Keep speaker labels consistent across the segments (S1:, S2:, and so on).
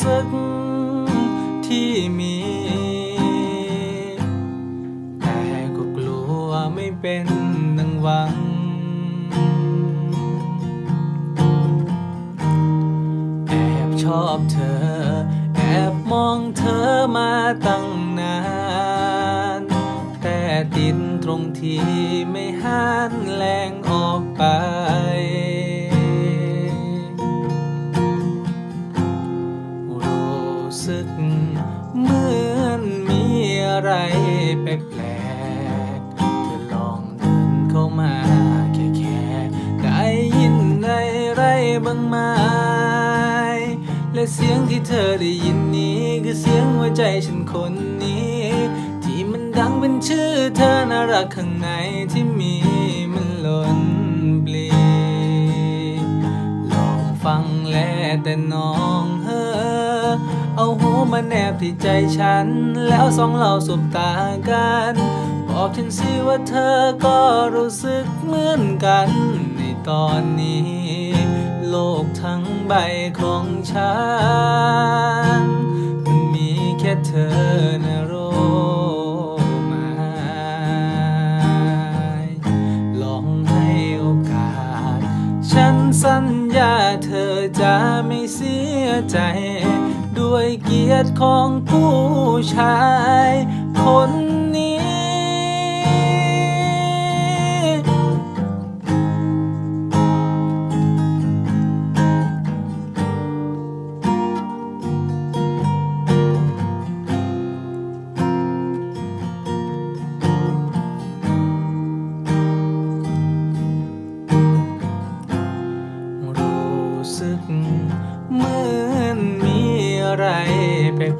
S1: สึกที่มี แต่ก็กลัวไม่เป็นดังหวัง แอบชอบเธอ แอบมองเธอมาตั้งนาน แต่ติดตรงที่ไม่หันแรงออกไป เสียงที่เธอได้ยินนี้คือเสียงหัวใจฉันคนนี้ ที่มันดังเป็นชื่อเธอน่ารักข้างในที่มีมันล้นปลีลองฟังแลแต่น้องเฮอเอาหูมาแนบที่ใจฉัน แล้วสองเราสบตากันบอกฉันสิว่าเธอก็รู้สึกเหมือนกันในตอนนี้ ใบของฉัน มันมีแค่เธอนะรู้ไหมลองให้โอกาส ฉันสัญญาเธอจะไม่เสียใจ ด้วยเกียรติของผู้ชายคน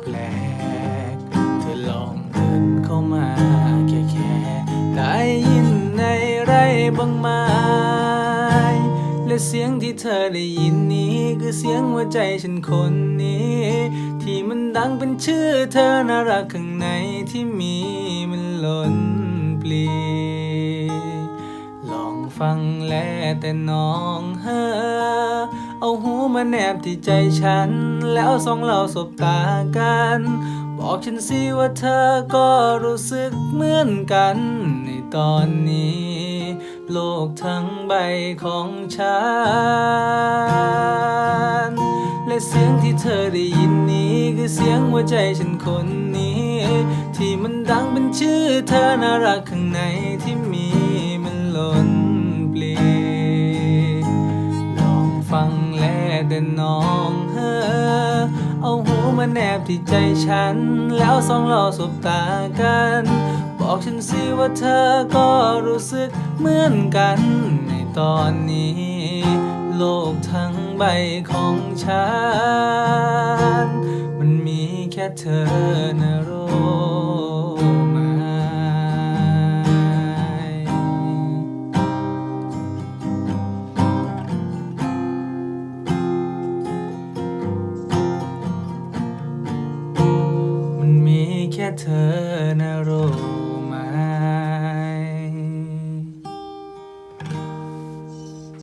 S1: แปลก เธอลองเดินเข้ามาแค่แค่ ได้ยินในไรบ้างไหมและเสียงที่เธอได้ยินนี้คือเสียงหัวใจฉันคนนี้ ที่มันดังเป็นชื่อเธอน่ารักข้างในที่มีมันล้นปลีลองฟังแลแต่น้องเฮอ เอาหูมาแนบที่ใจฉัน แล้วสองเราสบตากัน บอกฉันสิว่าเธอก็รู้สึกเหมือนกัน ในตอนนี้ โลกทั้งใบของฉัน และเสียงที่เธอได้ยินนี้คือเสียงหัวใจฉันคนนี้ ที่มันดังเป็นชื่อเธอน่ารักข้างในที่มีมันหล้น แลแต่น้องเฮอเอาหูมาแนบที่ใจฉัน แล้วสองเราสบตากัน บอกฉันสิว่าเธอก็รู้สึกเหมือนกัน ในตอนนี้ โลกทั้งใบของฉัน มันมีแค่เธอนะรู้ เธอนรก